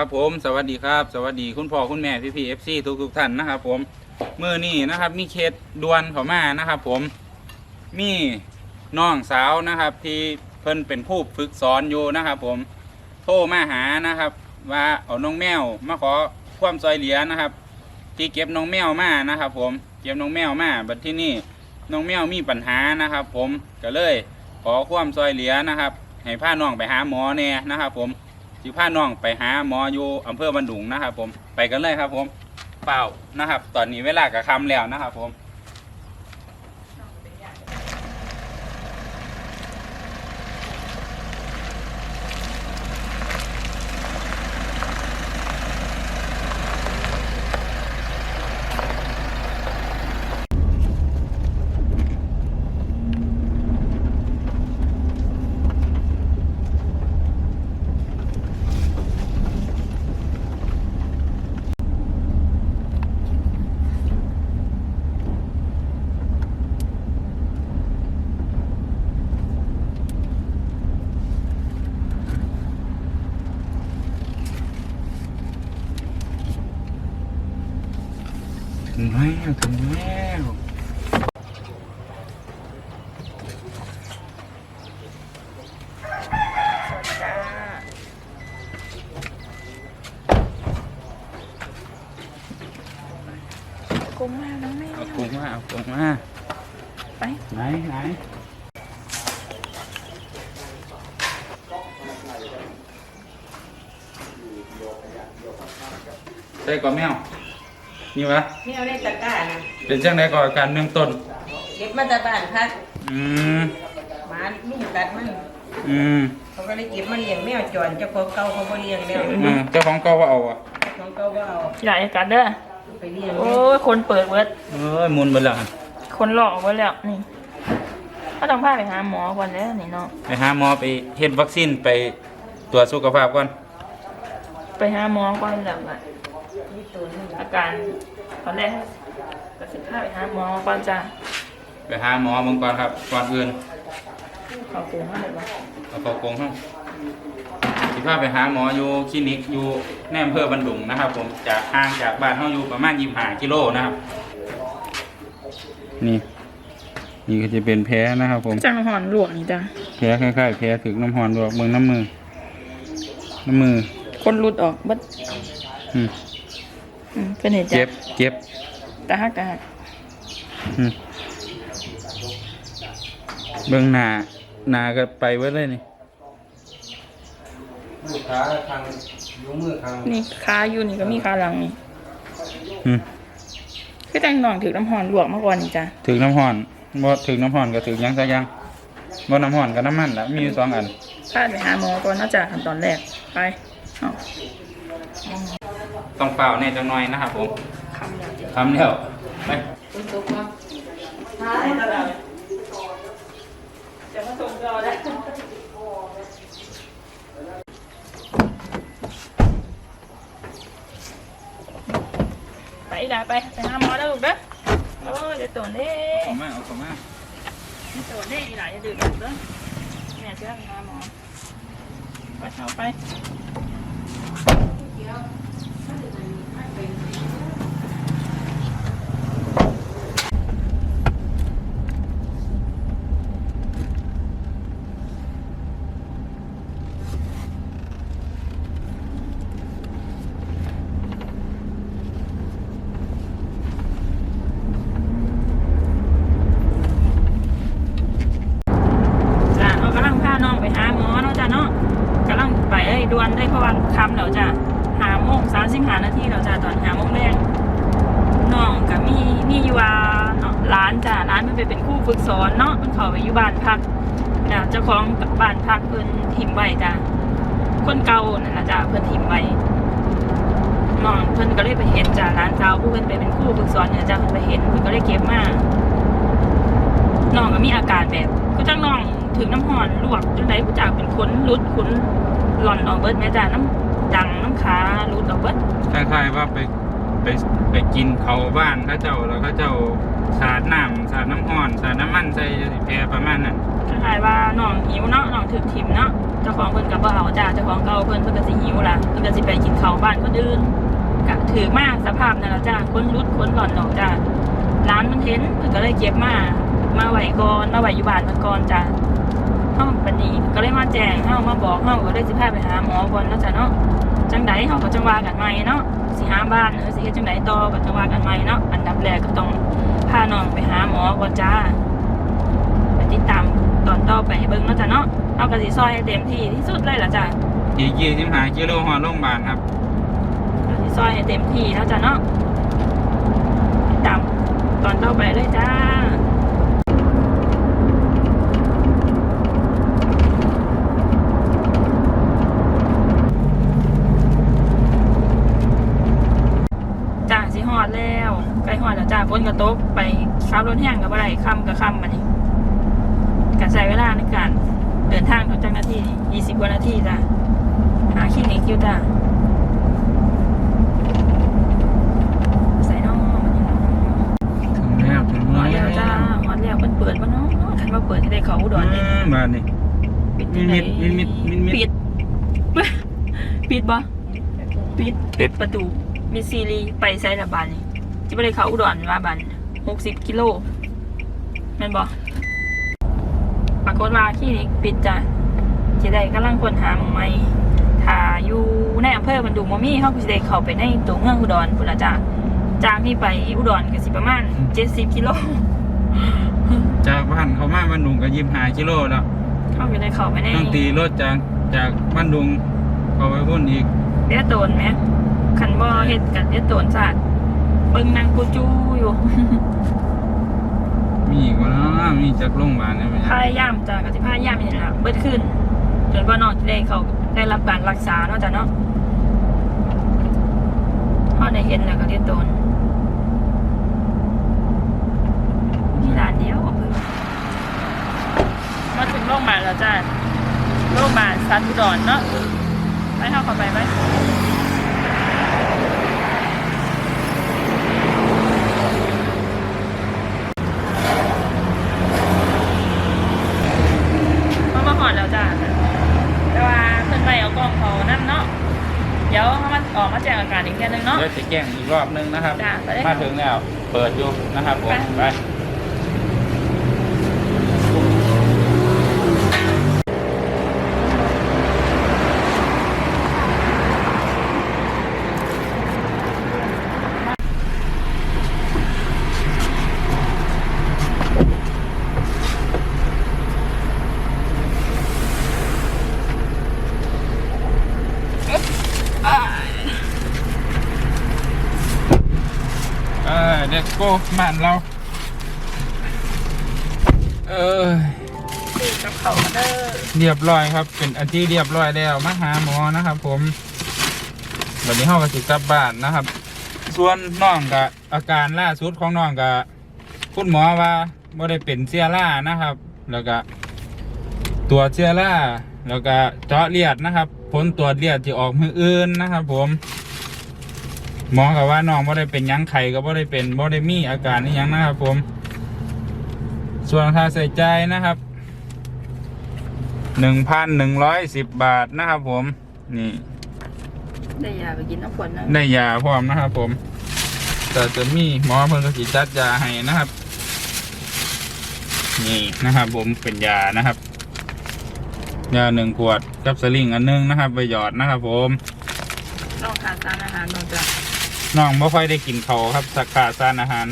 ครับผมสวัสดีครับ สวัสดีคุณพ่อคุณแม่พี่พีเอฟซีทุกทุกท่านนะครับผมมือนี้นะครับ มีเคสดวนเขามานะครับผมมีน้องสาวนะครับ ที่เพิ่นเป็นผู้ฝึกสอนอยู่นะครับผมโทรมาหานะครับ ว่าเอาน้องแมวมาขอความซอยเหลือนะครับ ที่เก็บน้องแมวมานะครับ ผมเก็บน้องแมวมาบัดที่นี่น้องแมวมีปัญหานะครับ ผมก็เลยขอความซอยเหลือนะครับให้พาน้องไปหาหมอแน่นะครับ ผม สิพาน้องไปหาหมออยู่อำเภอบันดุงนะครับผมไปกันเลยครับผมเปล่านะครับ ตอนนี้เวลากระคำแล้วนะครับผม ถึงแล้วถึงแล้วกุ้งมาน้อง นไหนใส่ก่อนแมวนี่วะนี่เอาในตะกร้านะเป็นจังไดก่อนอาการเบื้องต้น เก็บมาจากบ้านพักอืมหมาลุงกัดมันอืมเขาก็เลยเก็บมาเลี้ยงแมวจรเจ้าของเก่าเขาบ่เลี้ยงแล้วอืมเจ้าของเก่าว่าเอาอะเจ้าของเก่าบ่เอาใหญ่กันเด้อไปเลี้ยงโอ้ยคนเปิดเวิร์ดเอ้ยมุนไปแล้วคนหลอกไว้แล้วนี่ก็ต้องพาไปหาหมอก่อนแล้วนี่เนาะไปหาหมอไปเฮ็ดวัคซีนไปตรวจสุขภาพก่อนไปหาหมอก่อนแล้วอะ มีตัวหนึงอาการตอนแรกก็สิพาไปหาหมอก่อนจ้ะไปหาหมอมึงก่อนครับก่อนอื่นเขาปูมาเลยบ่เอาเข้ากรงห้องสิพาไปหาหมออยู่คลินิกอยู่แนอำเภอบันดุงนะครับ ผมจากห่างจากบ้านเฮาอยู่ประมาณ25กิโลนะครับ นี่ นี่ก็จะเป็นแผลนะครับ ผมจังหอนหลวงนี่จ้ะแผลคล้ายๆแผลถึกน้ำหอนดอกเบิ่งน้ำมือ น้ำมือ คนหลุดออกเบิดอืม อืมเป็นเหตุจ้ะเจ็บเจ็บตาหักตาหักอืมเบิ่งหน้าหน้าก็ไปเบิดเลยนี่ มือขาทางยกมือทางนี่ขาอยู่นี่ก็มีขาหลังนี่อืมคือจังหนองถือน้ำหอนหลวงมาก่อนนี่จ้ะถึกน้ำหอนบ่ถึกน้ำหอนก็ถึกหยังซะยังบ่น้ำหอนกับน้ำมันล่ะมีอยู่สองอัน พาไปหาหมอก่อนเนาะจ้ะขั้นตอนแรกไปเอา ต้องเปล่าแน่จังหน่อยนะครับผมคำอย่างเดียวทำแล้วไปคุณตุ๊กว่าจะมาส่งเราได้ไปอีกแล้วไปไปหาหมอแล้วลูกเด้อโอ้ยเดี๋ยวตัวเด้เอามาเอาเข้ามาตัวเด้อีหลายจะดื่มลูกเด้อแม่จะไปหาหมอไปเอาไปจ้ I think. ไปเป็นคู่ฝึกสอนเนาะมันขาไปอยู่บ้านพักจ้ะเจ้าของบ้านพักเพิ่นถิ่มไว้จ้ะคนเก่านั่นนะจ้ะเพิ่นถิ่มไว้น้องเพิ่นก็เลยไปเห็นจ้ะร้านเจ้าผู้เพิ่นไปเป็นคู่ฝึกสอนเนี่ยจ้ะเพิ่นไปเห็นเพิ่นก็เลยเก็บมาน้องก็มีอาการแบบก็จังน้องถึงน้ำหอนลวกจังไดผู้จากเป็นขนรุดขนหล่อนออกเบิดแม่จ้าน้ำดังน้ำขารุดออกเบิดคล้ายๆว่าไป ไปไปกินเขาบ้านเขาเจ้าแล้วเขาเจ้าสาดน้ำสาดน้ำอ่อนสาดน้ำมันใส่แพรประมาณนั้นคล้ายๆว่าน้องหิวเนาะน้องถึกทิมเนาะเจ้าของเพิ่นกับบ่เอาจ้าเจ้าของเก่าเพิ่นเพิ่นก็สิหิวล่ะเพิ่นก็สิไปกินเขาบ้านคนอื่นก็ถือมากสภาพนั่นละจ้าคนรุดคนหล่อนออกจ้าร้านมันเห็นเพิ่นก็เลยเก็บมามาไหวก่อนมาไหวอยู่บ้านมันก่อนจ้าเฮาปานนี้ก็เลยมาแจ้งเฮามาบอกเฮาก็เลยสิพาไปหาหมอก่อนเนาะจ้าเนาะ จังไดเฮาก็จังว่ากันใหม่เนาะสิหาบ้านเออสิเฮ็ดจังไดต่อก็จังว่ากันใหม่เนาะอันดับแรกก็ต้องพาน้องไปหาหมอก่อนจ้าไปติดตามตอนต่อไปเบิ่งเนาะจ้ะเนาะเอากระสีซอยให้เต็มที่ที่สุดเลยล่ะจ้ะอีกยี่สิบห้ากิโลฮอดโรงพยาบาลครับกระสีซอยให้เต็มที่แล้วจ้ะเนาะติดตามตอนต่อไปเลยจ้าจ้าสิฮอดแล้วใกล้ฮอดแล้วจ้าฝนกระตกไป ขับรถแห้งกับอะไรค่ำกับค่ำมานี่กใช้เวลาในการเดินทางของเจ้าหน้าที่20กว่านาทีจ้ะหาคลินิกอยู่จ้ะใส่น้องมันนี่ล่ะถึงแล้วถึงหอแล้ดแล้วจ้าหอดแล้วมันเปิดปะเนาะคันว่าเปิดที่ได้เขาอุดรนี่มานี่ ปิดที่ไหนมิดมิดมิดมิด ปิด ปิดบ่ปิด ปิด ประตูมีซีรีไปไซระบานนี่จะไปได้เขาอุดรว่าบัน หกสิบกิโลแม่นบ่ปรากฏว่าคลินิกปิดจ้ะจะได้กำลังคนหาหมองใหม่ถ้าอยู่ในอำเภอบันดุงมมี่เขาก็จะได้เข้าไปในตัวเมืองอุดรพุ่นละจ้ะจากนี่ไปอุดรก็สิประมาณเจ็ดสิบกิโลจากบ้านเขามาบ้านดุงก็ยี่สิบห้ากิโลแล้วเขาก็ได้เข้าไปในต้องตีรถจากจากบ้านดุงเขาไปพุ่นอีกเลี้ยโตนไหมขันบ่เฮ็ดกันเลี้ยโตนศาสตร์ เบิ่งนางกูจูอยู่ มีอีกว่านะมีจากโรงพยาบาลเนี่ยไม่พใช่ยายามจ้ะก็สิพยายามนี่ล่ะเบิดขึ้นจนกว่าน้องจะได้เขาได้รับการรักษาเนาะจ้ะเนาะพอได้เห็นแล้วก็เลี้ยโตนมีร้านเดียวเพิ่นมาถึงโรงพยาบาลแล้วจ้ะโรงพยาบาลสัตว์อุดรเนาะไปเข้าเข้าไปไหม เขามาหอดแล้วจ้ะแต่ว่าเพิ่นไปเอากล้องเขานั่นเนาะ เดี๋ยวเขามาออกมา แจ้งอาการอีกแค่นึงเนาะ เดี๋ยวจะแจ้งอีกรอบนึงนะครับ จ้ะไปเลยมาถึงแล้ว เปิดอยู่นะครับผม ไป ไป เออเด็กโก้บ้านเรา เออนี่กับเขาเด้อเรียบร้อยครับ เป็นอันที่เรียบร้อยแล้วมาหาหมอนะครับ ผมวันนี้เฮาก็สิกลับบ้านนะครับ ส่วนน้องกับอาการล่าสุดของน้องกับคุณหมอว่าบ่ได้เป็นเซียร่านะครับ แล้วก็ตัวจเซียร่าแล้วก็เจาะเลือดนะครับ ผลตรวจเลือดที่ออกมืออื่นนะครับ ผม หมอกับว่าน้องบ่ได้เป็นหยังไข่ก็บ่ได้เป็นบ่ได้มีอาการนี่ยังนะครับผม ส่วนค่าใส่ใจายนะครับหนึ่งพันหนึ่งร้อยสิบบาทนะครับผม นี่ ได้ยาไปกินน้ำฝนนะได้ยาพร้อมนะครับผม แต่จะมีหมอเพิ่นก็สิจัดยาให้นะครับ นี่นะครับผมเป็นยานะครับยาหนึ่งขวดกับสลิงอันหนึงนะครับไปหยอดนะครับผมน้องขาดสารอาหารน้องจ้ะ น้องไม่ค่อยได้กินเขาวครับสักขาดสารอาหาร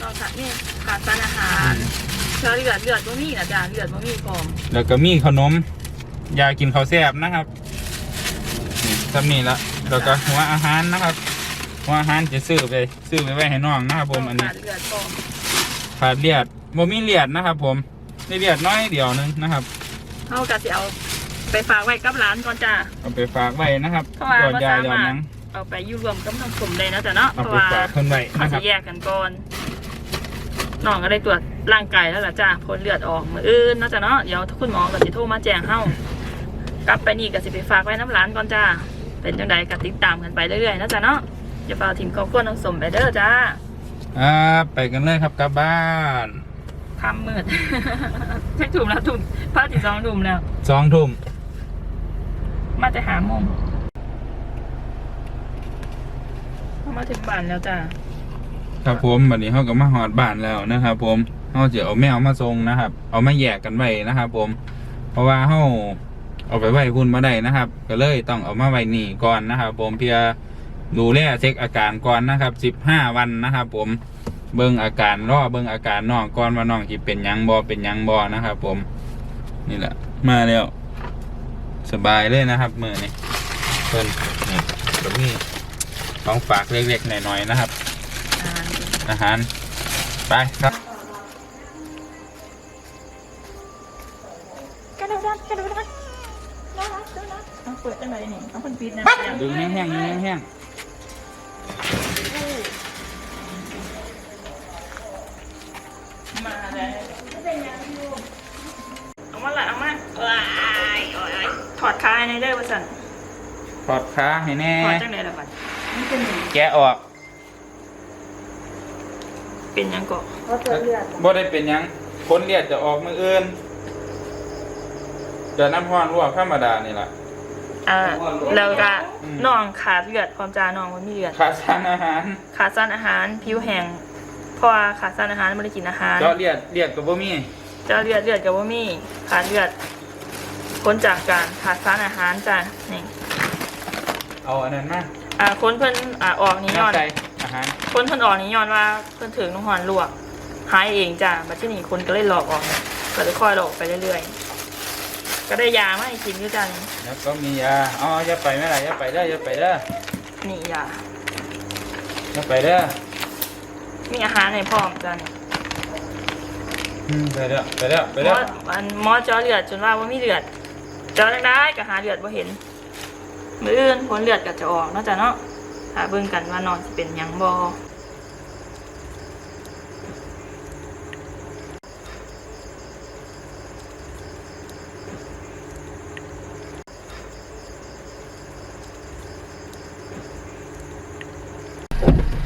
น้องขาดนี่ขาดสารอาหารเชื้อเลือดเลือดบ่มีนะจ้ะเลือดบ่มีพร้อมแล้วก็มีขนมยากินข้าวแซ่บนะครับนี่ทำนี่ละแล้วก็หัวอาหารนะครับหัวอาหารจะซื้อไปซื้อไปไว้ให้น้องนะครับผมอันนี้ ขาดเลือดพร้อมขาดเลือดบ่มีเลือดนะครับ ผมได้เลือดน้อยเดียวหนึงนะครับ เฮาก็สิเอาไปฝากไว้กับร้านก่อนจ้ะ เอาไปฝากไว้นะครับเพราะว่าก่อนยาบ่เดียวสามารถยัง เอาไปอยู่รวมกับน้ำสมเลยนะจ้ะเนาะเอาเพราะไปว่าฝากเพิ่นไว้เขานะคจะรับแยกกันก่อนน้องก็ได้ตรวจร่างกายแล้วล่ะจ้าผลเลือดออกมืออื่นเนาะจ้ะเนาะเดี๋ยวคุณหมอก็สิโทรมาแจ้งเฮากลับไปนี่ก็สิไปฝากไว้น้ำร้านก่อนจ้าเป็นจังใดก็ติดตามกันไปเรื่อยๆนะจ้ะเนาะอย่าเฝ้าทีมกองก้นน้ำสมไปเด้อจ้าอ่าไปกันเลยครับกลับบ้านทำมืดใช่ถุ่มแล้วถุ่มพระติดสองถุ่มแล้ว สองทุ่มมาแต่หาโมงเขา มาถึงบ้านแล้วจ้ะครับผมวันนี้เขาก็มาหอดบ้านแล้วนะครับ ผมเขาจะเอาแมวมาทรงนะครับ เอามาแยกกันไว้นะครับ ผม เพราะว่าเขาเอาไปไว้พุ่นมาได้นะครับ ก็เลยต้องเอามาไว้นี่ก่อนนะครับ ผมเพื่อดูแลเช็คอาการก่อนนะครับสิบห้าวันนะครับ ผมเบิ่งอาการรอเบิ่งอาการน้องก่อนว่าน้องที่เป็นยังบอเป็นยังบอนะครับ ผมนี่แหละ มาแล้ว สบายเลยนะครับมือนี่เพิ่นนี่ตรงนี้ ของฝากเล็กๆหน่อยๆนะครับอ่าอาหาร ไปครับกระโดดดันกระโดดดันน่ารักน่ารักเอาเปิดได้ไหมนี่เอาคนปิดนะดึงแห้งๆดึงแห้งมาเลยไม่เป็นยังอยู่เอามาละเอามาว้ายโอ้ยถอดคายในเด้อประสันๆถอดขาให้แน่ถอดจังไหนล่ะบัด นี่เป็นหยังแกะออกเป็นหยังก่อบ่ได้เป็นหยังคนเลียดจะออกมืออื่นเดี๋ยวน้ำร้อนลวกธรรมดานี่แหละ อ่าแล้วก็อืม น้องขาดเลือดความจาน้องมันมีเลือด ขาดสารอาหารขาดสารอาหารผิวแห้งเพราะว่าขาดสารอาหารไม่ได้กินอาหาร เจาะเลียดเลียดกับบ่มีเจ้าเลือดเลือดกับว่ามีขาดเลือดพ้นจากการขาดสารอาหารจ้ะนี่เอาอันนั้นมา อ่าคนเพิ่นอ่าออกนี่ย้อนใส่อาหารคนเพิ่นออกนี่ย้อนว่าเพิ่นถึงน้ำหอนลวกหายเองจ้ะบัดที่นี่คนก็เลยหลอกออกก็เลยค่อยหลอกไปเรื่อยๆ ก็ได้ยามาให้กินด้วยจ้ะนี่แล้วก็มียาอ๋ออย่าไปไม่ไรอย่าไปเด้ออย่าไปเด้อนี่ยาอย่าไปเด้อมีอาหารให้พร้อมจ้ะนี่อืมไปเด้อไปเด้อไปหมเด้อออันหมอเจาะเลือดจนว่าว่ามีเลือดเจาะได้ก็หาเลือดบ่เห็น มืออื่นผลเลือดก็จะออกเนาะจ้ะเนาะหาเบิ่งกันว่านอนสิเป็นหยังบ่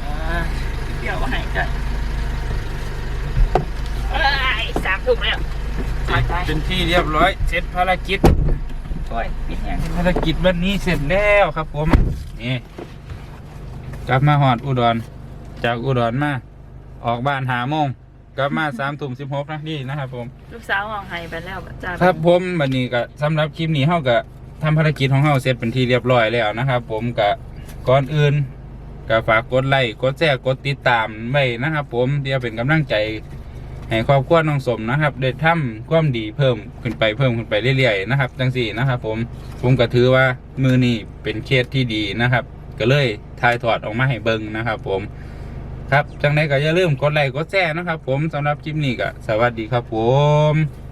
อ่าเดี๋ยวมาให้กันเอ้ยสามทุ่มแล้วตายตายเป็นที่เรียบร้อย เสร็จภารกิจ โอ้ยปิดแหงภารกิจวันนี้เสร็จแล้วครับผมนี่กลับมาหอดอุดร จากอุดรมา ออกบ้านหาโมงกลับมาสามทุ่มสิบหกนาทีนะครับผม ลูกสาวห้องให้ไปแล้วจ้าครับผมวันนี้ก็สำหรับคลิปนี้เฮาก็ทำภารกิจของเฮาเสร็จเป็นที่เรียบร้อยแล้วนะครับ ผมก็ก่อนอื่นก็ฝากกดไลค์กดแชร์กดติดตามไว้นะครับ ผมเดี๋ยวเป็นกำลังใจ ให้ครอบครัวน้องสมนะครับได้ทำความดีเพิ่มขึ้นไปเพิ่มขึ้นไปเรื่อยๆนะครับจังสี่นะครับ ผมผมก็ถือว่ามือนี้เป็นเคสที่ดีนะครับ ก็เลยถ่ายถอดออกมาให้เบิ้งนะครับ ผมครับจังไดก็อย่าลืมกดไลค์กดแชร์นะครับ ผมสำหรับคลิปนี้ก็สวัสดีครับผม